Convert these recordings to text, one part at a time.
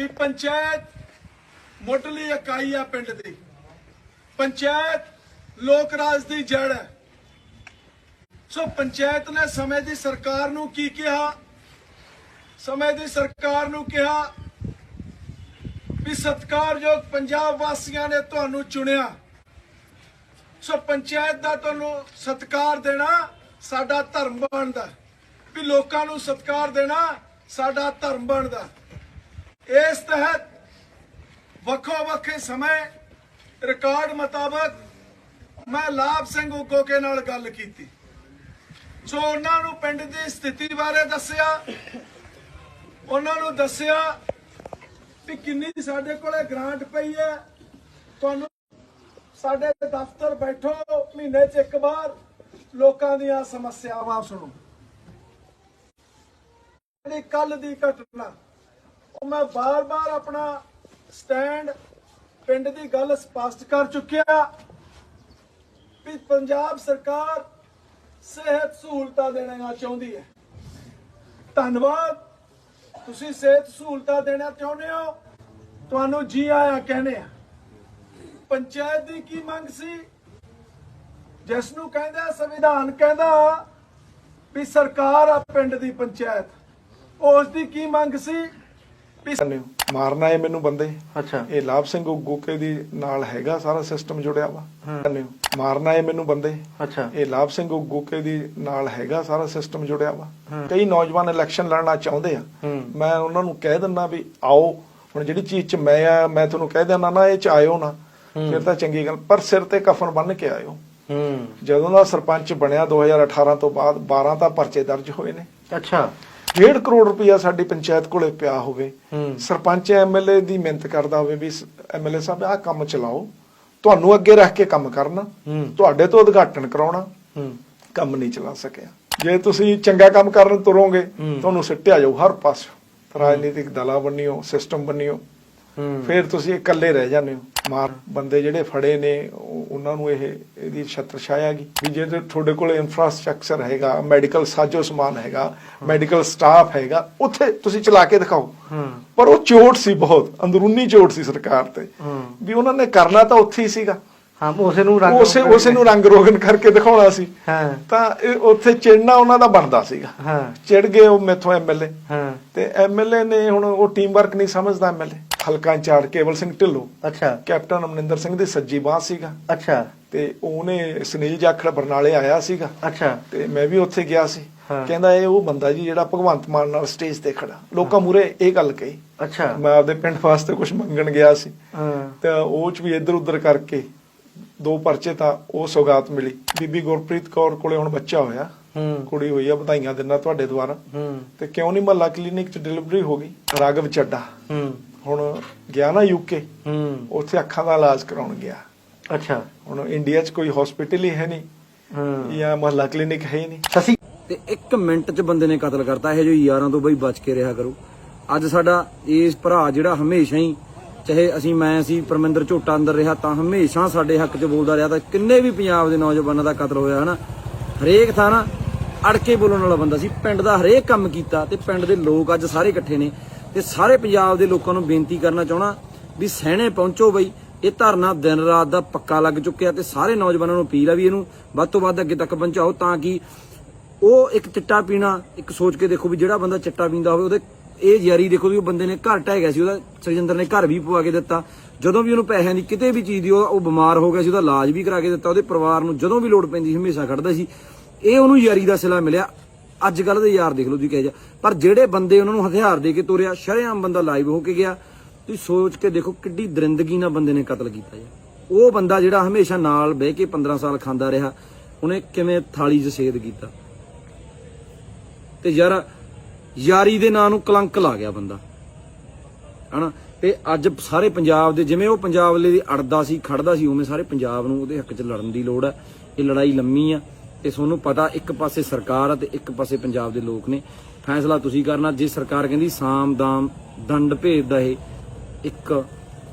ਵੀ ਪੰਚਾਇਤ ਮੁੱਢਲੀ ਇਕਾਈ ਆ ਪਿੰਡ ਦੀ। ਪੰਚਾਇਤ ਲੋਕ ਰਾਜ ਦੀ ਜੜ ਹੈ। ਸੋ ਪੰਚਾਇਤ ਨੇ ਸਮੇਂ ਦੀ ਸਰਕਾਰ ਨੂੰ ਕੀ ਕਿਹਾ? ਸਮੇਂ ਦੀ ਸਰਕਾਰ ਨੂੰ ਕਿਹਾ ਵੀ ਸਤਿਕਾਰਯੋਗ ਪੰਜਾਬ ਵਾਸੀਆਂ ਨੇ ਤੁਹਾਨੂੰ ਚੁਣਿਆ। ਸੋ ਪੰਚਾਇਤ ਦਾ ਤੁਹਾਨੂੰ ਸਤਿਕਾਰ ਦੇਣਾ ਸਾਡਾ ਧਰਮ ਬਣਦਾ। ਵੀ ਲੋਕਾਂ ਨੂੰ ਸਤਿਕਾਰ ਦੇਣਾ ਸਾਡਾ ਧਰਮ ਬਣਦਾ। ਇਸ ਤਹਿਤ ਵੱਖੋ ਵੱਖਰੇ ਸਮੇਂ ਰਿਕਾਰਡ ਮੁਤਾਬਕ ਮੈਂ ਲਾਭ ਸਿੰਘ ਉਗੋਕੇ ਨਾਲ ਗੱਲ ਕੀਤੀ। ਸੋ ਉਹਨਾਂ ਨੂੰ ਪਿੰਡ ਦੀ ਸਥਿਤੀ ਬਾਰੇ ਦੱਸਿਆ, ਉਹਨਾਂ ਨੂੰ ਦੱਸਿਆ ਵੀ ਕਿੰਨੀ ਸਾਡੇ ਕੋਲੇ ਗ੍ਰਾਂਟ ਪਈ ਹੈ। ਤੁਹਾਨੂੰ ਸਾਡੇ ਦਫ਼ਤਰ ਬੈਠੋ, ਮਹੀਨੇ 'ਚ ਇੱਕ ਵਾਰ ਲੋਕਾਂ ਦੀਆਂ ਸਮੱਸਿਆਵਾਂ ਸੁਣੋ। ਜਿਹੜੀ ਕੱਲ ਦੀ ਘਟਨਾ ਮੈਂ ਬਾਰ-ਬਾਰ ਆਪਣਾ ਸਟੈਂਡ ਪਿੰਡ ਦੀ ਗੱਲ ਸਪਸ਼ਟ ਕਰ ਚੁੱਕਿਆ ਵੀ ਪੰਜਾਬ ਸਰਕਾਰ ਸਿਹਤ ਸਹੂਲਤਾਂ ਦੇਣਾ ਚਾਹੁੰਦੀ ਹੈ। ਧੰਨਵਾਦ। ਤੁਸੀਂ ਸਿਹਤ ਸਹੂਲਤਾਂ ਦੇਣਾ ਚਾਹੁੰਦੇ ਹੋ? ਤੁਹਾਨੂੰ ਜੀ ਆਇਆ ਕਹਿੰਦੇ ਆ। ਪੰਚਾਇਤ ਦੀ ਕੀ ਮੰਗ ਸੀ? ਜਿਸ ਨੂੰ ਕਹਿੰਦਾ, ਸੰਵਿਧਾਨ ਕਹਿੰਦਾ ਵੀ ਸਰਕਾਰ ਆ ਪਿੰਡ ਦੀ ਪੰਚਾਇਤ। ਉਸ ਦੀ ਕੀ ਮੰਗ ਸੀ? ਹੋ। ਮਾਰਨਾ ਹੈ ਮੈਨੂੰ ਬੰਦੇ। ਅੱਛਾ। ਇਹ ਲਾਭ ਸਿੰਘ ਗੋਕੇ ਦੀ ਨਾਲ ਹੈਗਾ ਸਾਰਾ ਸਿਸਟਮ ਜੁੜਿਆ ਵਾ। ਹੋ। ਮਾਰਨਾ ਹੈ ਮੈਨੂੰ ਬੰਦੇ। ਅੱਛਾ। ਇਹ ਲਾਭ ਸਿੰਘ ਗੋਕੇ ਦੀ ਨਾਲ ਹੈਗਾ ਸਾਰਾ ਸਿਸਟਮ ਜੁੜਿਆ ਵਾ। ਕਈ ਨੌਜਵਾਨ ਇਲੈਕਸ਼ਨ ਲੜਨਾ ਚਾਹੁੰਦੇ ਆ। ਮੈਂ ਉਹਨਾਂ ਨੂੰ ਕਹਿ ਦਿੰਦਾ ਵੀ ਆਓ ਹੁਣ ਜਿਹੜੀ ਚੀਜ਼ 'ਚ ਮੈਂ ਆ ਮੈਂ ਤੁਹਾਨੂੰ ਕਹਿ ਦਿੰਦਾ ਨਾ ਇਹ 'ਚ ਆਇਓ ਨਾ। ਫਿਰ ਤਾਂ ਚੰਗੀ ਗੱਲ ਪਰ ਸਿਰ ਤੇ ਕਫਨ ਬੰਨ ਕੇ ਆਇਓ। ਹੂੰ। ਜਦੋਂ ਦਾ ਸਰਪੰਚ ਬਣਿਆ 2018 ਤੋਂ ਬਾਅਦ 12 ਤਾਂ ਪਰਚੇ ਦਰਜ ਹੋਏ ਨੇ। ਅੱਛਾ। 1.5 ਕਰੋੜ ਰੁਪਇਆ ਸਾਡੀ ਪੰਚਾਇਤ ਕੋਲੇ ਪਿਆ ਹੋਵੇ। ਸਰਪੰਚ ਐਮਐਲਏ ਦੀ ਮਿਹਨਤ ਕਰਦਾ ਹੋਵੇ ਵੀ ਐਮਐਲਏ ਸਾਹਿਬ ਆਹ ਕੰਮ ਚਲਾਓ ਤੁਹਾਨੂੰ ਅੱਗੇ ਰੱਖ ਕੇ ਕੰਮ ਕਰਨਾ। ਤੁਹਾਡੇ ਤੋਂ ਉਦਘਾਟਨ ਕਰਾਉਣਾ ਕੰਮ ਨਹੀਂ ਚਲਾ ਸਕਿਆ ਜੇ ਤੁਸੀਂ ਚੰਗਾ ਕੰਮ ਕਰਨ ਤੁਰੋਗੇ। ਤੁਹਾਨੂੰ ਸਿੱਟਿਆ ਜਾਊ ਹਰ ਪਾਸੇ ਰਾਜਨੀਤਿਕ ਦਲਾਂ ਬੰਨਿਓ ਸਿਸਟਮ ਬੰਨਿਓ ਹੂੰ ਫਿਰ ਤੁਸੀਂ ਇਕੱਲੇ ਰਹਿ ਜਾਂਦੇ ਹੋ। ਮਾਰ ਬੰਦੇ ਜਿਹੜੇ ਫੜੇ ਨੇ ਉਹ- ਉਹਨਾਂ ਨੂੰ ਇਹ ਇਹਦੀ ਛਤਰ ਛਾਇਆ ਗਈ ਵੀ ਜੇ ਤੁਹਾਡੇ ਕੋਲ ਇਨਫਰਾਸਟ੍ਰਕਚਰ ਹੈਗਾ ਮੈਡੀਕਲ ਸਾਜੋ ਸਮਾਨ ਹੈਗਾ ਮੈਡੀਕਲ ਸਟਾਫ ਹੈਗਾ ਉੱਥੇ ਤੁਸੀਂ ਚਲਾ ਕੇ ਦਿਖਾਓ। ਪਰ ਉਹ ਚੋਟ ਸੀ ਬਹੁਤ ਅੰਦਰੂਨੀ ਚੋਟ ਸੀ ਸਰਕਾਰ ਤੇ। ਵੀ ਉਹਨਾਂ ਨੇ ਕਰਨਾ ਤਾਂ ਉੱਥੇ ਹੀ ਸੀਗਾ। ਹਾਂ ਉਸੇ ਨੂੰ ਰੰਗ ਉਸੇ ਉਸੇ ਨੂੰ ਰੰਗ ਰੋਗਨ ਕਰਕੇ ਦਿਖਾਉਣਾ ਸੀ। ਹਾਂ। ਤਾਂ ਉੱਥੇ ਚਿੜਨਾ ਉਹਨਾਂ ਦਾ ਬਣਦਾ ਸੀਗਾ। ਹਾਂ। ਚਿੜ ਗਏ ਉਹ ਮੈਥੋਂ ਐਮਐਲਏ ਹਾਂ। ਤੇ ਐਮਐਲਏ ਨੇ ਹੁਣ ਉਹ ਟੀਮ ਵਰਕ ਨਹੀਂ ਸਮਝਦਾ ਐਮਐਲਏ ਹਲਕਾ ਇੰਚਾਰਜ ਕੇਵਲ ਸਿੰਘ ਢਿੱਲੋਂ। ਅੱਛਾ। ਕੈਪਟਨ ਅਮਰਿੰਦਰ ਸਿੰਘ ਦੀ ਸੱਜੀ ਬਾਹ ਸੀਗਾ। ਅੱਛਾ। ਤੇ ਉਹਨੇ ਸੁਨੀਲ ਜਾਖੜ ਬਰਨਾਲੇ ਆਇਆ ਸੀਗਾ। ਅੱਛਾ। ਤੇ ਮੈਂ ਵੀ ਉੱਥੇ ਗਿਆ ਸੀ। ਕਹਿੰਦਾ ਇਹ ਉਹ ਬੰਦਾ ਜੀ ਜਿਹੜਾ ਭਗਵੰਤ ਮਾਨ ਨਾਲ ਸਟੇਜ ਤੇ ਖੜਾ। ਲੋਕਾਂ ਮੂਰੇ ਇਹ ਗੱਲ ਕਹੀ। ਅੱਛਾ। ਮੈਂ ਆਪਦੇ ਪਿੰਡ ਵਾਸਤੇ ਕੁਝ ਮੰਗਣ ਗਿਆ ਸੀ। ਹਾਂ। ਤੇ ਉਹ ਚ ਵੀ ਇੱਧਰ ਉੱਧਰ ਕਰਕੇ ਦੋ ਪਰਚੇ ਤਾਂ ਉਹ ਸੌਗਾਤ ਮਿਲੀ। ਬੀਬੀ ਗੁਰਪ੍ਰੀਤ ਕੌਰ ਕੋਲੇ ਹੁਣ ਬੱਚਾ ਹੋਇਆ। ਹੂੰ। ਕੁੜੀ ਹੋਈ ਆ ਵਧਾਈਆਂ ਦਿੰਦਾ ਤੁਹਾਡੇ ਦੁਆਰਾ। ਹੂੰ। ਤੇ ਕਿਉਂ ਨਹੀਂ ਮਹੱਲਾ ਕਲੀਨਿਕ ਚ ਡਿਲੀਵਰੀ ਹੋ ਗਈ? ਰਾਗਵ ਚੱਡਾ। ਹੂੰ। ਹੁਣ ਗਿਆ ਨਾ ਯੂਕੇ ਹੂੰ। ਉੱਥੇ ਅੱਖਾਂ ਦਾ ਇਲਾਜ ਕਰਾਉਣ ਗਿਆ। ਅੱਛਾ। ਹੁਣ ਇੰਡੀਆ 'ਚ ਕੋਈ ਹਸਪੀਟਲ ਹੀ ਹੈ ਨਹੀਂ। ਹੂੰ। ਜਾਂ ਮਹੱਲਾ ਕਲੀਨਿਕ ਹੈ ਹੀ ਨਹੀਂ। ਸਸੀ ਤੇ 1 ਮਿੰਟ ਚ ਬੰਦੇ ਨੇ ਕਤਲ ਕਰਤਾ। ਇਹ ਜੋ ਯਾਰਾਂ ਤੋਂ ਬਈ ਬਚ ਕੇ ਰਿਹਾ ਕਰੋ। ਅੱਜ ਸਾਡਾ ਇਸ ਭਰਾ ਜਿਹੜਾ ਹਮੇਸ਼ਾ ਹੀ ਚਾਹੇ ਅਸੀਂ, ਮੈਂ ਸੀ ਪਰਮਿੰਦਰ ਝੋਟਾ ਅੰਦਰ ਰਿਹਾ ਤਾਂ ਹਮੇਸ਼ਾ ਸਾਡੇ ਹੱਕ 'ਚ ਬੋਲਦਾ ਰਿਹਾ ਤਾਂ ਕਿੰਨੇ ਵੀ ਪੰਜਾਬ ਦੇ ਨੌਜਵਾਨਾਂ ਦਾ ਕਤਲ ਹੋਇਆ, ਹਨਾ? ਹਰੇਕ ਥਾਂ ਨਾ ਅੜ ਕੇ ਬੋਲਣ ਵਾਲਾ ਬੰਦਾ ਸੀ। ਪਿੰਡ ਦਾ ਹਰੇਕ ਕੰਮ ਕੀਤਾ ਤੇ ਪਿੰਡ ਦੇ ਲੋਕ ਅੱਜ ਸਾਰੇ ਇਕੱਠੇ ਨੇ ਤੇ ਸਾਰੇ ਪੰਜਾਬ ਦੇ ਲੋਕਾਂ ਨੂੰ ਬੇਨਤੀ ਕਰਨਾ ਚਾਹਣਾ ਵੀ ਸਹਿਣੇ ਪਹੁੰਚੋ ਬਈ। ਇਹ ਧਰਨਾ ਦਿਨ ਰਾਤ ਦਾ ਪੱਕਾ ਲੱਗ ਚੁੱਕਿਆ ਤੇ ਸਾਰੇ ਨੌਜਵਾਨਾਂ ਨੂੰ ਅਪੀਲ ਆ ਵੀ ਇਹਨੂੰ ਵੱਧ ਤੋਂ ਵੱਧ ਅੱਗੇ ਤੱਕ ਪਹੁੰਚਾਓ ਤਾਂ ਕਿ ਉਹ ਇੱਕ ਚਿੱਟਾ ਪੀਣਾ, ਇੱਕ ਸੋਚ ਕੇ ਦੇਖੋ ਵੀ ਜਿਹੜਾ ਬੰਦਾ ਚਿੱਟਾ ਪੀਂਦਾ ਹੋਵੇ, ਉਹਦੇ ਇਹ ਯਾਰੀ ਦੇਖੋ ਵੀ ਉਹ ਬੰਦੇ ਨੇ ਘਰ ਢਹਿ ਗਿਆ ਸੀ, ਉਹਦਾ ਸਰਜਿੰਦਰ ਨੇ ਘਰ ਵੀ ਪਵਾ ਕੇ ਦਿੱਤਾ। ਜਦੋਂ ਵੀ ਉਹਨੂੰ ਪੈਸਿਆਂ ਦੀ ਕਿਤੇ ਵੀ ਚੀਜ਼ ਦੀ ਉਹ ਉਹ ਬਿਮਾਰ ਹੋ ਗਿਆ ਸੀ, ਉਹਦਾ ਇਲਾਜ ਵੀ ਕਰਾ ਕੇ ਦਿੱਤਾ, ਉਹਦੇ ਪਰਿਵਾਰ ਨੂੰ ਜਦੋਂ ਵੀ ਲੋੜ ਪੈਂਦੀ ਸੀ, ਹਮੇਸ਼ਾ ਖੜਦਾ ਸੀ। ਇਹ ਉਹਨੂੰ ਯਾਰੀ ਦਾ ਸਿਲਾ ਮਿਲਿਆ। ਅੱਜ ਕੱਲ ਦੇ ਯਾਰ ਦੇਖ ਲਓ ਤੁਸੀਂ ਕਹਿ ਜਾ ਪਰ ਜਿਹੜੇ ਬੰਦੇ ਉਹਨਾਂ ਨੂੰ ਹਥਿਆਰ ਦੇ ਕੇ ਤੋਰਿਆ, ਸ਼ਰੇਆਮ ਬੰਦਾ ਲਾਈਵ ਹੋ ਕੇ ਗਿਆ। ਤੁਸੀਂ ਸੋਚ ਕੇ ਦੇਖੋ ਕਿੱਡੀ ਦਰਿੰਦਗੀ ਨਾਲ ਬੰਦੇ ਨੇ ਕਤਲ ਕੀਤਾ ਜੀ। ਉਹ ਬੰਦਾ ਜਿਹੜਾ ਹਮੇਸ਼ਾ ਨਾਲ ਬਹਿ ਕੇ 15 ਸਾਲ ਖਾਂਦਾ ਰਿਹਾ, ਉਹਨੇ ਕਿਵੇਂ ਥਾਲੀ 'ਚ ਸੇਦ ਕੀਤਾ। ਤੇ ਯਾਰ ਯਾਰੀ ਦੇ ਨਾਂ ਨੂੰ ਕਲੰਕ ਲਾ ਗਿਆ ਬੰਦਾ। ਹਨਾ? ਤੇ ਅੱਜ ਸਾਰੇ ਪੰਜਾਬ ਦੇ, ਜਿਵੇਂ ਉਹ ਪੰਜਾਬ ਲਈ ਅੜਦਾ ਸੀ, ਖੜਦਾ ਸੀ, ਉਵੇਂ ਸਾਰੇ ਪੰਜਾਬ ਨੂੰ ਉਹਦੇ ਹੱਕ 'ਚ ਲੜਨ ਦੀ ਲੋੜ ਹੈ। ਇਹ ਲੜਾਈ ਲੰਮੀ ਆ ਤੇ ਤੁਹਾਨੂੰ ਪਤਾ ਇੱਕ ਪਾਸੇ ਸਰਕਾਰ ਆ ਤੇ ਇੱਕ ਪਾਸੇ ਪੰਜਾਬ ਦੇ ਲੋਕ ਨੇ। ਫੈਸਲਾ ਤੁਸੀਂ ਕਰਨਾ, ਜੇ ਸਰਕਾਰ ਕਹਿੰਦੀ ਸਾਮ ਦਾਮ ਦੰਡ ਭੇਦ ਦਾ ਇਹ ਇੱਕ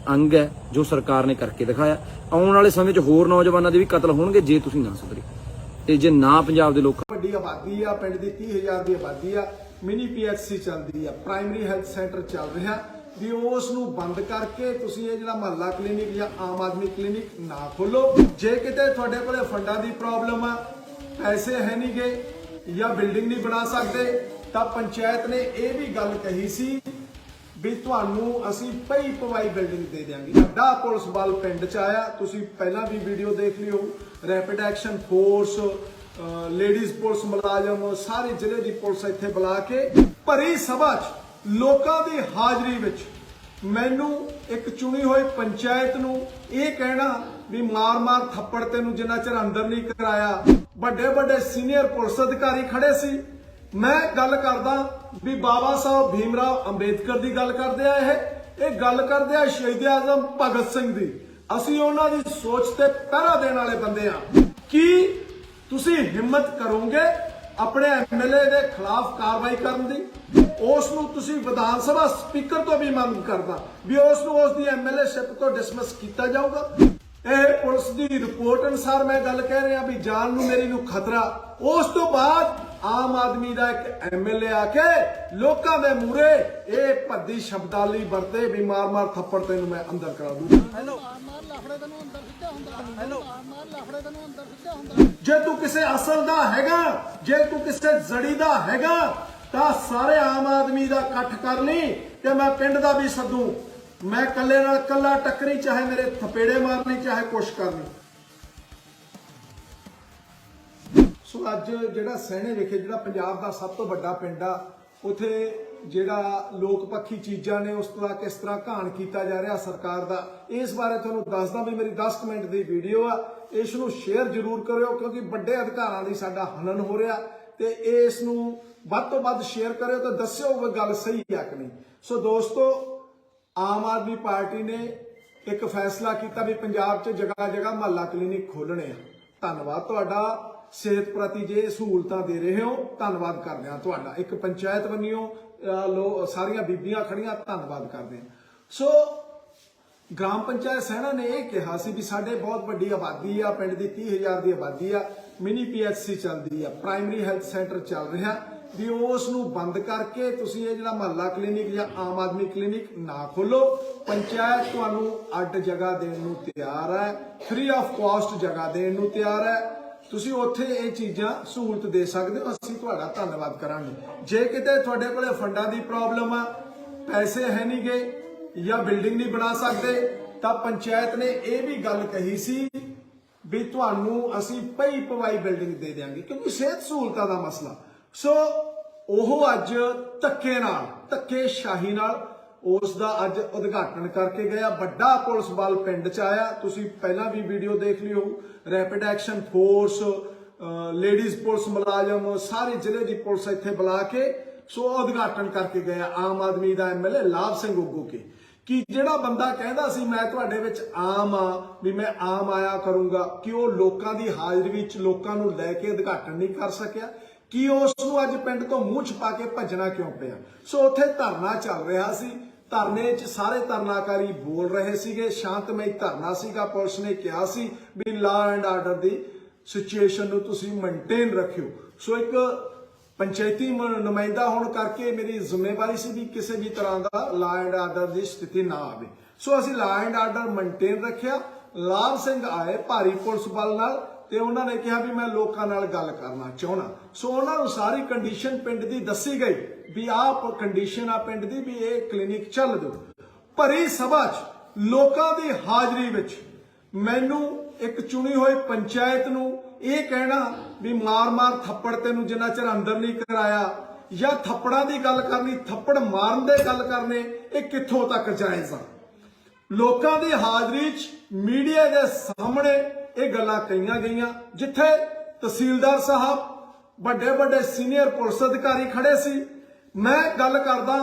ਅੰਗ ਹੈ ਜੋ ਸਰਕਾਰ ਨੇ ਕਰਕੇ ਦਿਖਾਇਆ। ਆਉਣ ਵਾਲੇ ਸਮੇਂ 'ਚ ਹੋਰ ਨੌਜਵਾਨਾਂ ਦੇ ਵੀ ਕਤਲ ਹੋਣਗੇ ਜੇ ਤੁਸੀਂ ਨਾ ਸੁਧਰੇ। ਤੇ ਜੇ ਨਾ ਪੰਜਾਬ ਦੇ ਲੋਕ ਵੱਡੀ ਆਬਾਦੀ ਆ, ਪਿੰਡ ਦੀ 30000 ਦੀ ਆਬਾਦੀ ਆ ਮਿਨੀ ਪੀਐਚਸੀ ਚੱਲਦੀ ਆ, ਪ੍ਰਾਇਮਰੀ ਹੈਲਥ ਸੈਂਟਰ ਚੱਲ ਰਿਹਾ, ਵੀ ਉਸ ਨੂੰ ਬੰਦ ਕਰਕੇ ਤੁਸੀਂ ਇਹ ਜਿਹੜਾ ਮਹੱਲਾ ਕਲੀਨਿਕ ਜਾਂ ਆਮ ਆਦਮੀ ਕਲੀਨਿਕ ਨਾ ਖੋਲੋ। ਜੇ ਕਿਤੇ ਤੁਹਾਡੇ ਕੋਲੇ ਫੰਡਾਂ ਦੀ ਪ੍ਰੋਬਲਮ ਆ, ਪੈਸੇ ਹੈ ਨਹੀਂਗੇ ਜਾਂ ਬਿਲਡਿੰਗ ਨਹੀਂ ਬਣਾ ਸਕਦੇ, ਤਾਂ ਪੰਚਾਇਤ ਨੇ ਇਹ ਵੀ ਗੱਲ ਕਹੀ ਸੀ ਵੀ ਤੁਹਾਨੂੰ ਅਸੀਂ ਪਈ ਪਵਾਈ ਬਿਲਡਿੰਗ ਦੇ ਦਿਆਂਗੇ। ਵੱਡਾ ਪੁਲਿਸ ਬਲ ਪਿੰਡ ਚ ਆਇਆ, ਤੁਸੀਂ ਪਹਿਲਾਂ ਵੀ ਵੀਡੀਓ ਦੇਖ ਲਿਓ rapid action force ladies police ਮੁਲਾਜ਼ਮ, ਸਾਰੇ ਜ਼ਿਲ੍ਹੇ ਦੀ ਪੁਲਿਸ ਇੱਥੇ ਬੁਲਾ ਕੇ ਭਰੀ ਸਭਾ 'ਚ ਲੋਕਾਂ ਦੀ ਹਾਜ਼ਰੀ ਵਿੱਚ ਮੈਨੂੰ ਇੱਕ ਚੁਣੀ ਹੋਈ ਪੰਚਾਇਤ ਨੂੰ ਇਹ ਕਹਿਣਾ ਵੀ ਮਾਰ-ਮਾਰ ਥੱਪੜ ਤੈਨੂੰ ਜਿੰਨਾ ਚਿਰ ਅੰਦਰ ਨਹੀਂ ਕਰਾਇਆ। ਵੱਡੇ ਵੱਡੇ ਸੀਨੀਅਰ ਪੁਲਿਸ ਅਧਿਕਾਰੀ ਖੜੇ ਸੀ। ਮੈਂ ਗੱਲ ਕਰਦਾ ਵੀ ਬਾਬਾ ਸਾਹਿਬ ਭੀਮਰਾਓ ਅੰਬੇਦਕਰ ਦੀ ਗੱਲ ਕਰਦੇ ਆ ਇਹ। ਇਹ ਗੱਲ ਕਰਦੇ ਆ ਸ਼ਹੀਦ ਆਜ਼ਮ ਭਗਤ ਸਿੰਘ ਦੀ। ਅਸੀਂ ਉਹਨਾਂ ਦੀ ਸੋਚ ਤੇ ਪਹਿਰਾ ਦੇਣ ਵਾਲੇ ਬੰਦੇ ਆ। ਕੀ ਤੁਸੀਂ ਹਿੰਮਤ ਕਰੋਗੇ ਆਪਣੇ ਐਮਐਲਏ ਦੇ ਖਿਲਾਫ ਕਾਰਵਾਈ ਕਰਨ ਦੀ? ਉਸ ਨੂੰ ਤੁਸੀਂ ਵਿਧਾਨ ਸਭਾ ਸਪੀਕਰ ਤੋਂ ਵੀ ਮੰਗ ਕਰਦਾ ਵੀ ਉਸ ਨੂੰ ਉਸ ਦੀ ਐਮਐਲਏ ਸ਼ਿਪ ਤੋਂ ਡਿਸਮਿਸ ਕੀਤਾ ਜਾਊਗਾ। ਇਹ ਪੁਲਿਸ ਦੀ ਰਿਪੋਰਟ ਅਨੁਸਾਰ ਮੈਂ ਗੱਲ ਕਹਿ ਰਿਹਾ ਵੀ ਜਾਨ ਨੂੰ ਮੇਰੀ ਨੂੰ ਖਤਰਾ। ਉਸ ਤੋਂ ਬਾਅਦ ਆਮ ਆਦਮੀ ਦਾ ਇੱਕ ਐਮਐਲਏ ਆ ਕੇ ਲੋਕਾਂ ਦੇ ਮੂਹਰੇ ਇਹ ਭੱਦੀ ਸ਼ਬਦਾਲੀ ਵਰਤੇ ਵੀ ਮਾਰ ਮਾਰ ਥੱਪੜ ਤੈਨੂੰ ਮੈਂ ਅੰਦਰ ਕਰਾ ਦੂੰ ਮਾਰ ਲਾਫੜੇ ਤੈਨੂੰ ਅੰਦਰ ਸਿੱਧਾ ਹੁੰਦਾ। ਹੈਲੋ ਮਾਰ ਲਾਫੜੇ ਤੈਨੂੰ ਅੰਦਰ ਸਿੱਧਾ ਹੁੰਦਾ। ਜੇ ਤੂੰ ਕਿਸੇ ਅਸਲ ਦਾ ਹੈਗਾ ਜੇ ਤੂੰ ਕਿਸੇ ਜੜੀ ਦਾ ਹੈਗਾ ਤਾਂ ਸਾਰੇ ਆਮ ਆਦਮੀ ਦਾ ਇਕੱਠ ਕਰ ਲਈ ਤੇ ਮੈਂ ਪਿੰਡ ਦਾ ਵੀ ਸੱਦੂ। ਮੈਂ ਕੱਲੇ ਨਾਲ ਕੱਲਾ ਟੱਕਰੀ ਚਾਹੇ ਮੇਰੇ ਥਪੇੜੇ ਮਾਰਨੀ ਚਾਹੇ ਕੁਛ ਕਰਨੀ। ਸੋ ਅੱਜ ਜਿਹੜਾ ਸਹਿਣੇ ਵਿਖੇ, ਜਿਹੜਾ ਪੰਜਾਬ ਦਾ ਸਭ ਤੋਂ ਵੱਡਾ ਪਿੰਡ ਆ, ਉਥੇ ਜਿਹੜਾ ਲੋਕ ਪੱਖੀ ਚੀਜ਼ਾਂ ਨੇ, ਉਸ ਤਰ੍ਹਾਂ ਕਿਸ ਤਰ੍ਹਾਂ ਘਾਣ ਕੀਤਾ ਜਾ ਰਿਹਾ ਸਰਕਾਰ ਦਾ, ਇਸ ਬਾਰੇ ਤੁਹਾਨੂੰ ਦੱਸਦਾ ਵੀ ਮੇਰੀ 10 ਮਿੰਟ ਦੀ ਵੀਡੀਓ ਆ। ਇਸ ਨੂੰ ਸ਼ੇਅਰ ਜ਼ਰੂਰ ਕਰਿਓ, ਕਿਉਂਕਿ ਵੱਡੇ ਅਧਿਕਾਰਾਂ ਦੀ ਸਾਡਾ ਹਨਨ ਹੋ ਰਿਹਾ ਤੇ ਇਸ ਨੂੰ ਵੱਧ ਤੋਂ ਵੱਧ ਸ਼ੇਅਰ ਕਰਿਓ ਤੇ ਦੱਸਿਓ ਵੀ ਗੱਲ ਸਹੀ ਆ ਕਿ ਨਹੀਂ। ਸੋ ਦੋਸਤੋ, ਆਮ ਆਦਮੀ ਪਾਰਟੀ ਨੇ ਇੱਕ ਫੈਸਲਾ ਕੀਤਾ ਵੀ ਪੰਜਾਬ 'ਚ ਜਗ੍ਹਾ ਜਗ੍ਹਾ ਮਹੱਲਾ ਕਲੀਨਿਕ ਖੋਲਣੇ ਆ। ਧੰਨਵਾਦ ਤੁਹਾਡਾ। ਸਿਹਤ ਪ੍ਰਤੀ ਜੇ ਸਹੂਲਤਾਂ ਦੇ ਰਹੇ ਹੋ, ਧੰਨਵਾਦ ਕਰਦੇ ਹਾਂ ਤੁਹਾਡਾ। ਇੱਕ ਪੰਚਾਇਤ ਬੰਨਿਓ ਅਹ ਲੋ, ਸਾਰੀਆਂ ਬੀਬੀਆਂ ਖੜੀਆਂ, ਧੰਨਵਾਦ ਕਰਦੇ ਹਾਂ। ਸੋ, ਗ੍ਰਾਮ ਪੰਚਾਇਤ ਸਹਿਣਾ ਨੇ ਇਹ ਕਿਹਾ ਸੀ ਵੀ ਸਾਡੇ ਬਹੁਤ ਵੱਡੀ ਆਬਾਦੀ ਆ, ਪਿੰਡ ਦੀ 30000 ਦੀ ਆਬਾਦੀ ਆ, ਮਿਨੀ ਪੀਐਚਸੀ ਚੱਲਦੀ ਆ, ਪ੍ਰਾਇਮਰੀ ਹੈਲਥ ਸੈਂਟਰ ਚੱਲ ਰਿਹਾ ਵੀ ਉਸ ਨੂੰ ਬੰਦ ਕਰਕੇ ਤੁਸੀਂ ਇਹ ਜਿਹੜਾ ਮਹੱਲਾ ਕਲੀਨਿਕ ਜਾਂ ਆਮ ਆਦਮੀ ਕਲੀਨਿਕ ਨਾ ਖੋਲੋ ਪੰਚਾਇਤ ਤੁਹਾਨੂੰ ਅੱਡ ਜਗ੍ਹਾ ਦੇਣ ਨੂੰ ਤਿਆਰ ਹੈ ਫ੍ਰੀ ਆਫ ਕਾਸਟ ਜਗ੍ਹਾ ਦੇਣ ਨੂੰ ਤਿਆਰ ਹੈ। ਤੁਸੀਂ ਉੱਥੇ ਇਹ ਚੀਜ਼ਾਂ ਸਹੂਲਤ ਦੇ ਸਕਦੇ ਹੋ, ਅਸੀਂ ਤੁਹਾਡਾ ਧੰਨਵਾਦ ਕਰਾਂਗੇ। ਜੇ ਕਿਤੇ ਤੁਹਾਡੇ ਕੋਲੇ ਫੰਡਾਂ ਦੀ ਪ੍ਰੋਬਲਮ ਆ, ਪੈਸੇ ਹੈ ਨਹੀਂਗੇ ਜਾਂ ਬਿਲਡਿੰਗ ਨਹੀਂ ਬਣਾ ਸਕਦੇ, ਤਾਂ ਪੰਚਾਇਤ ਨੇ ਇਹ ਵੀ ਗੱਲ ਕਹੀ ਸੀ ਵੀ ਤੁਹਾਨੂੰ ਅਸੀਂ ਪਈ ਪਵਾਈ ਬਿਲਡਿੰਗ ਦੇ ਦੇਵਾਂਗੇ ਕਿਉਂਕਿ ਸਿਹਤ ਸਹੂਲਤਾਂ ਦਾ ਮਸਲਾ। ਸੋ ਉਹ ਅੱਜ ਧੱਕੇ ਨਾਲ ਧੱਕੇ ਸ਼ਾਹੀ ਨਾਲ ਉਸ ਦਾ ਅੱਜ ਉਦਘਾਟਨ ਕਰਕੇ ਗਿਆ ਵੱਡਾ ਪੁਲਿਸ ਬਲ ਪਿੰਡ ਚ ਆਇਆ। ਤੁਸੀਂ ਪਹਿਲਾਂ ਵੀ ਵੀਡੀਓ ਦੇਖ ਲਿਓ। Rapid action force ladies police ਮੁਲਾਜ਼ਮ ਸਾਰੇ ਜ਼ਿਲ੍ਹੇ ਦੀ ਪੁਲਿਸ ਇੱਥੇ ਬੁਲਾ ਕੇ ਸੋ ਉਦਘਾਟਨ ਕਰਕੇ ਗਿਆ ਆਮ ਆਦਮੀ ਦਾ ਐਮਐਲਏ ਲਾਭ ਸਿੰਘ ਉਗੂ ਕੇ। ਕਿ ਜਿਹੜਾ ਬੰਦਾ ਕਹਿੰਦਾ ਸੀ, ਮੈਂ ਤੁਹਾਡੇ ਵਿੱਚ ਆਮ ਆ, ਵੀ ਮੈਂ ਆਮ ਆਇਆ ਕਰੂੰਗਾ, ਕਿ ਉਹ ਲੋਕਾਂ ਦੀ ਹਾਜ਼ਰੀ ਵਿੱਚ ਲੋਕਾਂ ਨੂੰ ਲੈ ਕੇ ਉਦਘਾਟਨ ਨਹੀਂ ਕਰ ਸਕਿਆ। ਕਿ ਉਸ ਨੂੰ ਅੱਜ ਪਿੰਡ ਤੋਂ ਮੂੰਹ ਛਪਾ ਕੇ ਭੱਜਣਾ ਕਿਉਂ ਪਿਆ? ਸੋ ਉੱਥੇ ਧਰਨਾ ਚੱਲ ਰਿਹਾ ਸੀ। ਧਰਨੇ 'ਚ ਸਾਰੇ ਧਰਨਾਕਾਰੀ ਬੋਲ ਰਹੇ ਸੀਗੇ। ਸ਼ਾਂਤਮਈ ਧਰਨਾ ਸੀਗਾ। ਪੁਲਿਸ ਨੇ ਕਿਹਾ ਸੀ ਵੀ law and order the situation ਨੂੰ ਤੁਸੀਂ ਮੇਨਟੇਨ ਰੱਖਿਓ। ਸੋ ਇੱਕ ਪੰਚਾਇਤੀ ਨੁਮਾਇੰਦਾ ਹੋਣ ਕਰਕੇ ਮੇਰੀ ਜ਼ਿੰਮੇਵਾਰੀ ਸੀ ਵੀ ਕਿਸੇ ਵੀ ਤਰ੍ਹਾਂ ਦਾ ਲਾ ਐਂਡ ਆਰਡਰ ਦੀ ਸਥਿਤੀ ਨਾ ਆਵੇ। ਸੋ ਅਸੀਂ ਲਾ ਐਂਡ ਆਰਡਰ ਮੇਨਟੇਨ ਰੱਖਿਆ। ਲਾਭ ਸਿੰਘ ਆਏ ਭਾਰੀ ਪੁਲਿਸ ਬਲ ਨਾਲ ਤੇ ਉਹਨਾਂ ਨੇ ਕਿਹਾ ਵੀ ਮੈਂ ਲੋਕਾਂ ਨਾਲ ਗੱਲ ਕਰਨਾ ਚਾਹਣਾ ਸੋ ਉਹਨਾਂ ਨੂੰ ਸਾਰੀ ਕੰਡੀਸ਼ਨ ਪਿੰਡ ਦੀ ਦੱਸੀ ਗਈ। ਵੀ ਆਹ ਕੰਡੀਸ਼ਨ ਆ ਪਿੰਡ ਦੀ ਵੀ ਇਹ ਕਲੀਨਿਕ ਚੱਲ ਦਿਓ। ਭਰੀ ਸਭਾ 'ਚ ਲੋਕਾਂ ਦੀ ਹਾਜ਼ਰੀ ਵਿੱਚ ਮੈਨੂੰ ਇੱਕ ਚੁਣੀ ਹੋਈ ਪੰਚਾਇਤ ਨੂੰ ਇਹ ਕਹਿਣਾ ਵੀ ਮਾਰ-ਮਾਰ ਥੱਪੜ ਤੈਨੂੰ ਜਿੰਨਾ ਚਿਰ ਅੰਦਰ ਨਹੀਂ ਕਰਾਇਆ ਜਾਂ ਥੱਪੜਾਂ ਦੀ ਗੱਲ ਕਰਨੀ, ਥੱਪੜ ਮਾਰਨ ਦੇ ਗੱਲ ਕਰਨੇ, ਇਹ ਕਿੱਥੋਂ ਤੱਕ ਜਾਇਜ਼ ਆ? ਲੋਕਾਂ ਦੀ ਹਾਜ਼ਰੀ 'ਚ ਮੀਡੀਆ ਦੇ ਸਾਹਮਣੇ ਇਹ ਗੱਲਾਂ ਕਹੀਆਂ ਗਈਆਂ। ਜਿੱਥੇ ਤਹਿਸੀਲਦਾਰ ਸਾਹਿਬ ਵੱਡੇ ਵੱਡੇ ਸੀਨੀਅਰ ਪੁਲਿਸ ਅਧਿਕਾਰੀ ਖੜੇ ਸੀ ਮੈਂ ਗੱਲ ਕਰਦਾ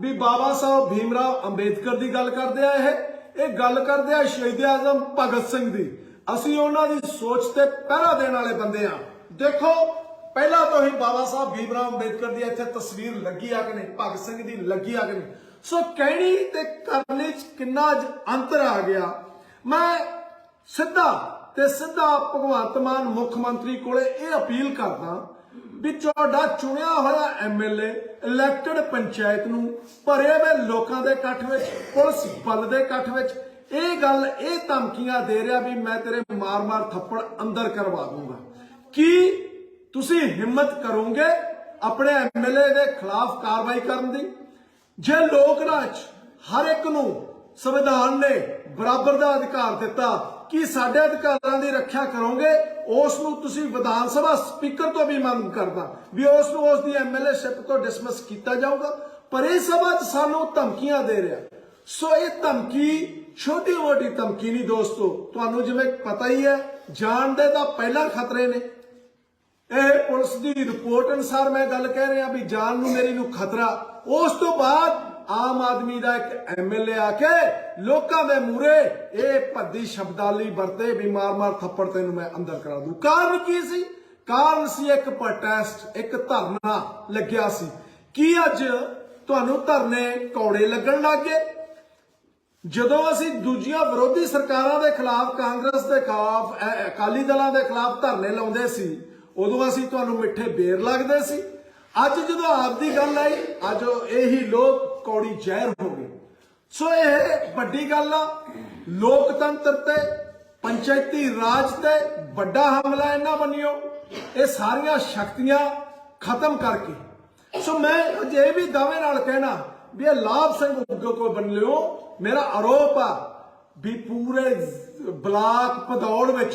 ਵੀ ਬਾਬਾ ਸਾਹਿਬ ਭੀਮਰਾਓ ਅੰਬੇਦਕਰ ਦੀ ਗੱਲ ਕਰਦੇ ਆ ਇਹ। ਇਹ ਗੱਲ ਕਰਦੇ ਆ ਸ਼ਹੀਦ ਆਜ਼ਮ ਭਗਤ ਸਿੰਘ ਦੀ। ਅਸੀਂ ਉਹਨਾਂ ਦੀ ਸੋਚ ਤੇ ਪਹਿਰਾ ਦੇਣ ਵਾਲੇ ਬੰਦੇ ਆ। ਦੇਖੋ, ਪਹਿਲਾਂ ਤੋਂ ਹੀ ਬਾਬਾ ਸਾਹਿਬ ਭੀਮਰਾਓ ਅੰਬੇਦਕਰ ਦੀ ਇੱਥੇ ਤਸਵੀਰ ਲੱਗੀ ਆ ਕਿ ਨਹੀਂ? ਭਗਤ ਸਿੰਘ ਦੀ ਲੱਗੀ ਆ ਕਿ ਨਹੀਂ? ਸੋ ਕਹਿਣੀ ਤੇ ਕਰਨੀ ਚ ਕਿੰਨਾ ਅੰਤਰ ਆ ਗਿਆ। ਮੈਂ ਸਿੱਧਾ ਤੇ ਸਿੱਧਾ ਭਗਵੰਤ ਮਾਨ ਮੁੱਖ ਮੰਤਰੀ ਕੋਲੇ ਇਹ ਅਪੀਲ ਕਰਦਾ ਵੀ ਤੁਹਾਡਾ ਚੁਣਿਆ ਹੋਇਆ ਐਮਐਲਏ ਇਲੈਕਟਡ ਪੰਚਾਇਤ ਨੂੰ ਭਰੇ ਹੋਏ ਲੋਕਾਂ ਦੇ ਇਕੱਠ ਵਿੱਚ, ਪੁਲਿਸ ਬਲ ਦੇ ਇਕੱਠ ਵਿੱਚ, ਇਹ ਗੱਲ, ਇਹ ਧਮਕੀਆਂ ਦੇ ਰਿਹਾ ਵੀ ਮੈਂ ਤੇਰੇ ਮਾਰ-ਮਾਰ ਥੱਪੜ ਅੰਦਰ ਕਰਵਾ ਦੂੰਗਾ। ਕੀ ਤੁਸੀਂ ਹਿੰਮਤ ਕਰੋਗੇ ਆਪਣੇ ਐਮਐਲਏ ਦੇ ਖਿਲਾਫ ਕਾਰਵਾਈ ਕਰਨ ਦੀ? ਜੇ ਲੋਕ ਰਾਜ ਹਰ ਇੱਕ ਨੂੰ ਸੰਵਿਧਾਨ ਨੇ ਬਰਾਬਰ ਦਾ ਅਧਿਕਾਰ ਦਿੱਤਾ ਕਿ ਸਾਡੇ ਅਧਿਕਾਰਾਂ ਦੀ ਰੱਖਿਆ ਕਰੋਗੇ ਉਸ ਨੂੰ ਤੁਸੀਂ ਵਿਧਾਨ ਸਭਾ ਸਪੀਕਰ ਤੋਂ ਵੀ ਮੰਗ ਕਰਦਾ ਵੀ ਉਸ ਨੂੰ ਉਸ ਦੀ ਐਮਐਲਏ ਸ਼ਿਪ ਤੋਂ ਡਿਸਮਿਸ ਕੀਤਾ ਜਾਊਗਾ। ਪਰ ਇਹ ਸਭਾ 'ਚ ਸਾਨੂੰ ਧਮਕੀਆਂ ਦੇ ਰਿਹਾ। ਸੋ ਇਹ ਧਮਕੀ, ਛੋਟੀ ਮੋਟੀ ਧਮਕੀ ਨਹੀਂ ਦੋਸਤੋ, ਤੁਹਾਨੂੰ ਜਿਵੇਂ ਪਤਾ ਹੀ ਹੈ ਜਾਨ ਦੇ ਤਾਂ ਪਹਿਲਾਂ ਖਤਰੇ ਨੇ। ਇਹ ਪੁਲਿਸ ਦੀ ਰਿਪੋਰਟ ਅਨੁਸਾਰ ਮੈਂ ਗੱਲ ਕਹਿ ਰਿਹਾ ਵੀ ਜਾਨ ਨੂੰ ਮੇਰੀ ਨੂੰ ਖਤਰਾ। ਉਸ ਤੋਂ ਬਾਅਦ ਆਮ ਆਦਮੀ ਦਾ ਇੱਕ ਐਮਐਲਏ ਆ ਕੇ ਲੋਕਾਂ ਦੇ ਮੂਰੇ ਇਹ ਭੱਦੀ ਸ਼ਬਦਾਲੀ ਵਰਤੇ ਵੀ ਮਾਰ-ਮਾਰ ਥੱਪੜ ਤੈਨੂੰ ਮੈਂ ਅੰਦਰ ਕਰਾ ਦੂੰ। ਕਾਰਨ ਕੀ ਸੀ? ਕਾਰਨ ਸੀ ਇੱਕ ਪ੍ਰੋਟੈਸਟ ਇੱਕ ਧਰਨਾ ਲੱਗਿਆ ਸੀ। ਕੀ ਅੱਜ ਤੁਹਾਨੂੰ ਧਰਨੇ ਕੌੜੇ ਲੱਗਣ ਲੱਗ ਗਏ? ਜਦੋਂ ਅਸੀਂ ਦੂਜੀਆਂ ਵਿਰੋਧੀ ਸਰਕਾਰਾਂ ਦੇ ਖਿਲਾਫ, ਕਾਂਗਰਸ ਦੇ ਖਿਲਾਫ ਅਕਾਲੀ ਦਲਾਂ ਦੇ ਖਿਲਾਫ ਧਰਨੇ ਲਾਉਂਦੇ ਸੀ, ਉਦੋਂ ਅਸੀਂ ਤੁਹਾਨੂੰ ਮਿੱਠੇ ਬੇਰ ਲੱਗਦੇ ਸੀ। ਅੱਜ ਜਦੋਂ ਆਪ ਦੀ ਗੱਲ ਆਈ, ਅੱਜ ਇਹੀ ਲੋਕ ਕੌੜੀ ਜ਼ਹਿਰ ਹੋ ਗਏ ਸੋ ਇਹ ਵੱਡੀ ਗੱਲ ਆ, ਲੋਕਤੰਤਰ ਤੇ, ਪੰਚਾਇਤੀ ਰਾਜ ਤੇ ਵੱਡਾ ਹਮਲਾ ਇਹਨਾਂ ਬੰਨਿਓ, ਇਹ ਸਾਰੀਆਂ ਸ਼ਕਤੀਆਂ ਖਤਮ ਕਰਕੇ। ਸੋ ਮੈਂ ਅੱਜ ਇਹ ਵੀ ਦਾਅਵੇ ਨਾਲ ਕਹਿਣਾ ਵੀ ਇਹ ਲਾਭ ਸਿੰਘ ਉੱਗੋ ਕੋ ਬਣ ਲਿਓ। ਮੇਰਾ ਆਰੋਪ ਆ ਵੀ ਪੂਰੇ ਬਲਾਕ ਪਦੌੜ ਵਿੱਚ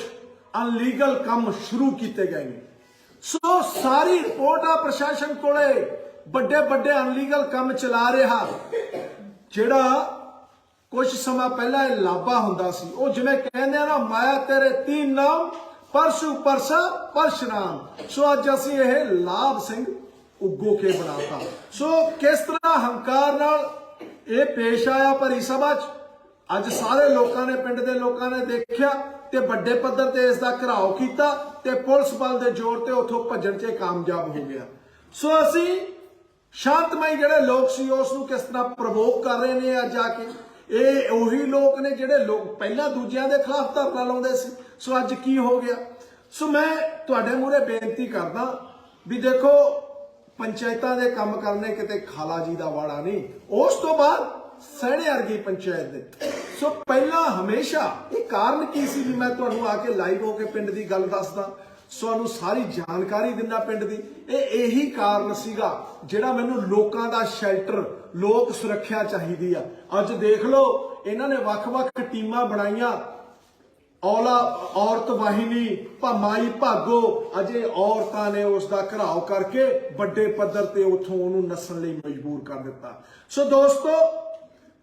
ਅਨਲੀਗਲ ਕੰਮ ਸ਼ੁਰੂ ਕੀਤੇ ਗਏ ਨੇ। ਸੋ ਸਾਰੀ ਰਿਪੋਰਟ ਆ ਪ੍ਰਸ਼ਾਸਨ ਕੋਲੇ ਵੱਡੇ ਵੱਡੇ ਅਨਲੀਗਲ ਕੰਮ ਚਲਾ ਰਿਹਾ। ਜਿਹੜਾ ਕੁਝ ਸਮਾਂ ਪਹਿਲਾਂ ਇਹ ਲਾਭਾ ਹੁੰਦਾ ਸੀ, ਉਹ ਜਿਵੇਂ ਕਹਿੰਦੇ ਆ ਨਾ ਮਾਇਆ ਤੇਰੇ ਤੀਨ ਨਾਮ, ਪਰਸ਼ੂ ਪਰਸਾ ਪਰਸ਼ਨਾਮ ਸੋ ਅੱਜ ਅਸੀਂ ਇਹ ਲਾਭ ਸਿੰਘ ਉੱਗੋ ਕੇ ਬਣਾਤਾ। ਸੋ ਕਿਸ ਤਰ੍ਹਾਂ ਹੰਕਾਰ ਨਾਲ ਇਹ ਪੇਸ਼ ਆਇਆ ਭਰੀ ਸਭਾ 'ਚ? ਅੱਜ ਸਾਰੇ ਲੋਕਾਂ ਨੇ, ਪਿੰਡ ਦੇ ਲੋਕਾਂ ਨੇ ਦੇਖਿਆ ਤੇ ਵੱਡੇ ਪੱਧਰ ਤੇ ਇਸ ਦਾ ਘਰਾਓ ਕੀਤਾ ਤੇ ਪੁਲਿਸ ਬਲ ਦੇ ਜ਼ੋਰ ਤੇ ਉੱਥੋਂ ਭੱਜਣ 'ਚ ਕਾਮਯਾਬ ਹੋ ਗਿਆ। ਸੋ ਅਸੀਂ ਸ਼ਾਂਤਮਈ ਜਿਹੜੇ ਲੋਕ ਸੀ, ਉਸ ਨੂੰ ਕਿਸ ਤਰ੍ਹਾਂ ਪ੍ਰਵੋਕ ਕਰ ਰਹੇ ਨੇ ਅੱਜ ਆ ਕੇ? ਇਹ ਉਹੀ ਲੋਕ ਨੇ ਜਿਹੜੇ ਲੋਕ ਪਹਿਲਾਂ ਦੂਜਿਆਂ ਦੇ ਖਿਲਾਫ ਧਰਨਾ ਲਾਉਂਦੇ ਸੀ। ਸੋ ਅੱਜ ਕੀ ਹੋ ਗਿਆ? ਸੋ ਮੈਂ ਤੁਹਾਡੇ ਮੂਹਰੇ ਬੇਨਤੀ ਕਰਦਾ ਵੀ ਦੇਖੋ, ਪੰਚਾਇਤਾਂ ਦੇ ਕੰਮ ਕਰਨੇ ਕਿਤੇ ਖਾਲਾ ਜੀ ਦਾ ਵਾੜਾ ਨਹੀਂ। ਉਸ ਤੋਂ ਬਾਅਦ ਸਹਿਣੇ ਅਰਗੀ ਪੰਚਾਇਤ ਦੇ। ਸੋ ਪਹਿਲਾਂ ਹਮੇਸ਼ਾ ਇਹ ਕਾਰਨ ਕੀ ਸੀ ਵੀ ਮੈਂ ਤੁਹਾਨੂੰ ਆ ਕੇ ਲਾਈਵ ਹੋ ਕੇ ਪਿੰਡ ਦੀ ਗੱਲ ਦੱਸਦਾ? ਸਾਨੂੰ ਸਾਰੀ ਜਾਣਕਾਰੀ ਦਿੰਦਾ ਪਿੰਡ ਦੀ। ਇਹ ਇਹੀ ਕਾਰਨ ਸੀਗਾ ਜਿਹੜਾ ਮੈਨੂੰ ਲੋਕਾਂ ਦਾ ਸ਼ੈਲਟਰ, ਲੋਕ ਸੁਰੱਖਿਆ ਚਾਹੀਦੀ ਆ। ਅੱਜ ਦੇਖ ਲਓ, ਇਹਨਾਂ ਨੇ ਵੱਖ-ਵੱਖ ਟੀਮਾਂ ਬਣਾਈਆਂ। ਔਲਾ, ਔਰਤ ਵਾਹਿਨੀ, ਭਮਾਈ, ਭਾਗੋ, ਅਜੇ ਔਰਤਾਂ ਨੇ ਉਸ ਦਾ ਘਰਾਓ ਕਰਕੇ ਵੱਡੇ ਪੱਧਰ ਤੇ ਉਥੋਂ ਉਹਨੂੰ ਨਸਣ ਲਈ ਮਜਬੂਰ ਕਰ ਦਿੱਤਾ। ਸੋ ਦੋਸਤੋ,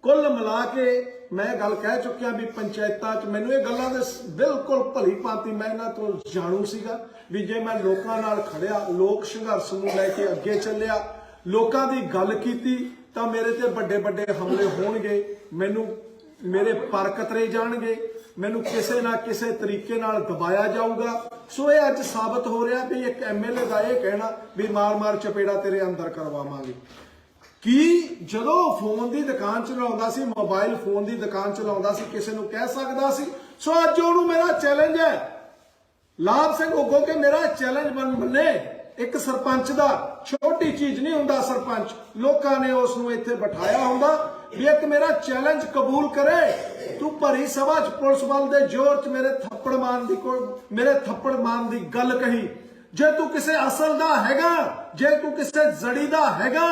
ਕੁੱਲ ਮਿਲਾ ਕੇ ਮੈਂ ਗੱਲ ਕਹਿ ਚੁੱਕਿਆ ਵੀ ਪੰਚਾਇਤਾਂ 'ਚ ਮੈਨੂੰ ਇਹ ਗੱਲਾਂ ਦੇ ਬਿਲਕੁਲ ਭਲੀ ਭਾਂਤੀ ਮੈਂ ਇਹਨਾਂ ਤੋਂ ਜਾਣੂ ਸੀਗਾ ਵੀ ਜੇ ਮੈਂ ਲੋਕਾਂ ਨਾਲ ਖੜਿਆ, ਲੋਕ ਸੰਘਰਸ਼ ਨੂੰ ਲੈ ਕੇ ਅੱਗੇ ਚੱਲਿਆ, ਲੋਕਾਂ ਦੀ ਗੱਲ ਕੀਤੀ ਤਾਂ ਮੇਰੇ ਤੇ ਵੱਡੇ ਵੱਡੇ ਹਮਲੇ ਹੋਣਗੇ, ਮੈਨੂੰ ਮੇਰੇ ਪਰ ਕਤਰੇ ਜਾਣਗੇ, ਮੈਨੂੰ ਕਿਸੇ ਨਾ ਕਿਸੇ ਤਰੀਕੇ ਨਾਲ ਦਬਾਇਆ ਜਾਊਗਾ। ਸੋ ਇਹ ਅੱਜ ਸਾਬਤ ਹੋ ਰਿਹਾ ਵੀ ਇੱਕ ਐਮਐਲਏ ਦਾ ਇਹ ਕਹਿਣਾ ਵੀ ਮਾਰ-ਮਾਰ ਚਪੇੜਾ ਤੇਰੇ ਅੰਦਰ ਕਰਵਾਵਾਂਗੇ। ਕੀ ਜਦੋਂ ਫੋਨ ਦੀ ਦੁਕਾਨ ਚਲਾਉਂਦਾ ਸੀ, ਮੋਬਾਈਲ ਫੋਨ ਦੀ ਦੁਕਾਨ ਚਲਾਉਂਦਾ ਸੀ, ਕਿਸੇ ਨੂੰ ਕਹਿ ਸਕਦਾ ਸੀ, ਸੋ ਅੱਜ ਉਹਨੂੰ ਮੇਰਾ ਚੈਲੰਜ ਹੈ। ਲਾਭ ਸਿੰਘ ਉਗੋ ਕੇ ਮੇਰਾ ਚੈਲੰਜ ਬਣ ਮੰਨੇ ਇੱਕ ਸਰਪੰਚ ਦਾ ਛੋਟੀ ਚੀਜ਼ ਨਹੀਂ ਹੁੰਦਾ ਸਰਪੰਚ। ਲੋਕਾਂ ਨੇ ਉਸ ਨੂੰ ਇੱਥੇ ਬਿਠਾਇਆ ਹੁੰਦਾ ਵੀ ਇੱਕ ਮੇਰਾ ਚੈਲੰਜ ਕਬੂਲ ਕਰੇ। ਤੂੰ ਭਰੀ ਸਭਾ ਚ ਪੁਲਿਸ ਬਲ ਦੇ ਜ਼ੋਰ ਚ ਮੇਰੇ ਥੱਪੜ ਮਾਰਨ ਦੀ ਕੋਈ ਮੇਰੇ ਥੱਪੜ ਮਾਰਨ ਦੀ ਗੱਲ ਕਹੀ। ਜੇ ਤੂੰ ਕਿਸੇ ਅਸਲ ਦਾ ਹੈਗਾ, ਜੇ ਤੂੰ ਕਿਸੇ ਜੜੀ ਦਾ ਹੈਗਾ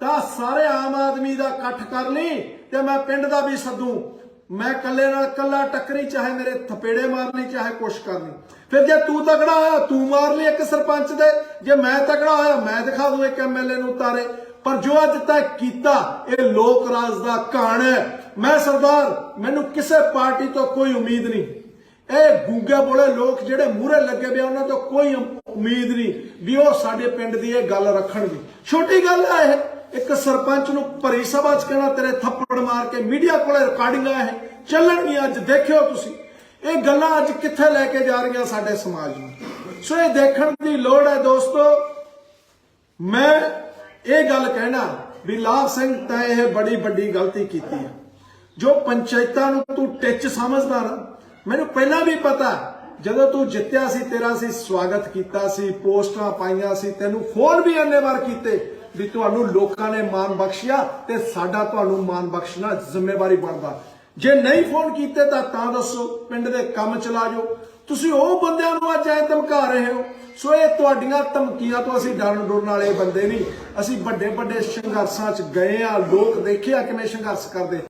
ਤਾਂ ਸਾਰੇ ਆਮ ਆਦਮੀ ਦਾ ਇਕੱਠ ਕਰ ਲਈ ਤੇ ਮੈਂ ਪਿੰਡ ਦਾ ਵੀ ਸੱਦੂ। ਮੈਂ ਕੱਲੇ ਨਾਲ ਕੱਲਾ ਟੱਕਰੀ, ਚਾਹੇ ਮੇਰੇ ਥਪੇੜੇ ਮਾਰਨੀ ਚਾਹੇ ਕੁਛ ਕਰਨੀ ਫਿਰ ਜੇ ਤੂੰ ਤਗੜਾ ਹੋਇਆ, ਤੂੰ ਮਾਰ ਲਈ ਇੱਕ ਸਰਪੰਚ ਦੇ। ਜੇ ਮੈਂ ਤਕੜਾ ਹੋਇਆ, ਮੈਂ ਦਿਖਾ ਦੂੰ ਇੱਕ ਐਮਐਲਏ ਨੂੰ ਤਾਰੇ ਪਰ ਜੋ ਅੱਜ ਤੱਕ ਕੀਤਾ, ਇਹ ਲੋਕ ਰਾਜ ਦਾ ਕਹਾਣ ਹੈ। ਮੈਂ ਸਰਦਾਰ, ਮੈਨੂੰ ਕਿਸੇ ਪਾਰਟੀ ਤੋਂ ਕੋਈ ਉਮੀਦ ਨਹੀਂ। ਇਹ ਗੂੰਗੇ ਬੋਲੇ ਲੋਕ ਜਿਹੜੇ ਮੂਹਰੇ ਲੱਗੇ ਪਏ ਉਹਨਾਂ ਤੋਂ ਕੋਈ ਉਮੀਦ ਨਹੀਂ ਵੀ ਉਹ ਸਾਡੇ ਪਿੰਡ ਦੀ ਇਹ ਗੱਲ ਰੱਖਣਗੇ। ਛੋਟੀ ਗੱਲ ਹੈ ਇਹ। ਇੱਕ ਸਰਪੰਚ ਨੂੰ ਭਰੀ ਸਭਾ 'ਚ ਕਹਿਣਾ, ਤੇਰੇ ਥੱਪੜ ਮਾਰ ਕੇ ਮੀਡੀਆ ਕੋਲੇ ਰਿਕਾਰਡਿੰਗਾਂ ਇਹ ਚੱਲਣਗੀਆਂ ਅੱਜ, ਦੇਖਿਓ ਤੁਸੀਂ। ਇਹ ਗੱਲਾਂ ਅੱਜ ਕਿੱਥੇ ਲੈ ਕੇ ਜਾ ਰਹੀਆਂ ਸਾਡੇ ਸਮਾਜ ਨੂੰ? ਸੋ ਇਹ ਦੇਖਣ ਦੀ ਲੋੜ ਹੈ ਦੋਸਤੋ। ਮੈਂ ਇਹ ਗੱਲ ਕਹਿਣਾ ਵੀ ਲਾਭ ਸਿੰਘ ਤਾਂ ਇਹ ਬੜੀ ਵੱਡੀ ਗਲਤੀ ਕੀਤੀ ਹੈ। ਜੋ ਪੰਚਾਇਤਾਂ ਨੂੰ ਤੂੰ ਟਿੱਚ ਸਮਝਦਾ ਨਾ, ਮੈਨੂੰ ਪਹਿਲਾਂ ਵੀ ਪਤਾ ਜਦੋਂ ਤੂੰ ਜਿੱਤਿਆ ਸੀ, ਤੇਰਾ ਸੀ, ਸਵਾਗਤ ਕੀਤਾ ਸੀ, ਪੋਸਟਾਂ ਪਾਈਆਂ ਸੀ, ਤੈਨੂੰ ਫੋਨ ਵੀ ਇੰਨੇ ਵਾਰ ਕੀਤੇ। ਵੀ ਤੁਹਾਨੂੰ ਲੋਕਾਂ ਨੇ ਮਾਨ ਬਖਸ਼ਿਆ ਤੇ ਸਾਡਾ ਤੁਹਾਨੂੰ ਮਾਨ ਬਖਸ਼ਣਾ ਜ਼ਿੰਮੇਵਾਰੀ ਬਣਦਾ। ਜੇ ਨਹੀਂ ਫੋਨ ਕੀਤੇ ਤਾਂ ਤਾਂ ਦੱਸੋ, ਪਿੰਡ ਦੇ ਕੰਮ ਚਲਾ ਜਾਓ। ਤੁਸੀਂ ਉਹ ਬੰਦਿਆਂ ਨੂੰ ਅੱਜ ਐ ਧਮਕਾ ਰਹੇ ਹੋ। ਸੋ ਇਹ ਤੁਹਾਡੀਆਂ ਧਮਕੀਆਂ ਤੋਂ ਅਸੀਂ ਡਰਨ ਡਰਨ ਵਾਲੇ ਬੰਦੇ ਨਹੀਂ। ਅਸੀਂ ਵੱਡੇ ਵੱਡੇ ਸੰਘਰਸ਼ਾਂ 'ਚ ਗਏ ਆ ਲੋਕ ਦੇਖਿਆ ਕਿਵੇਂ ਸੰਘਰਸ਼ ਕਰਦੇ।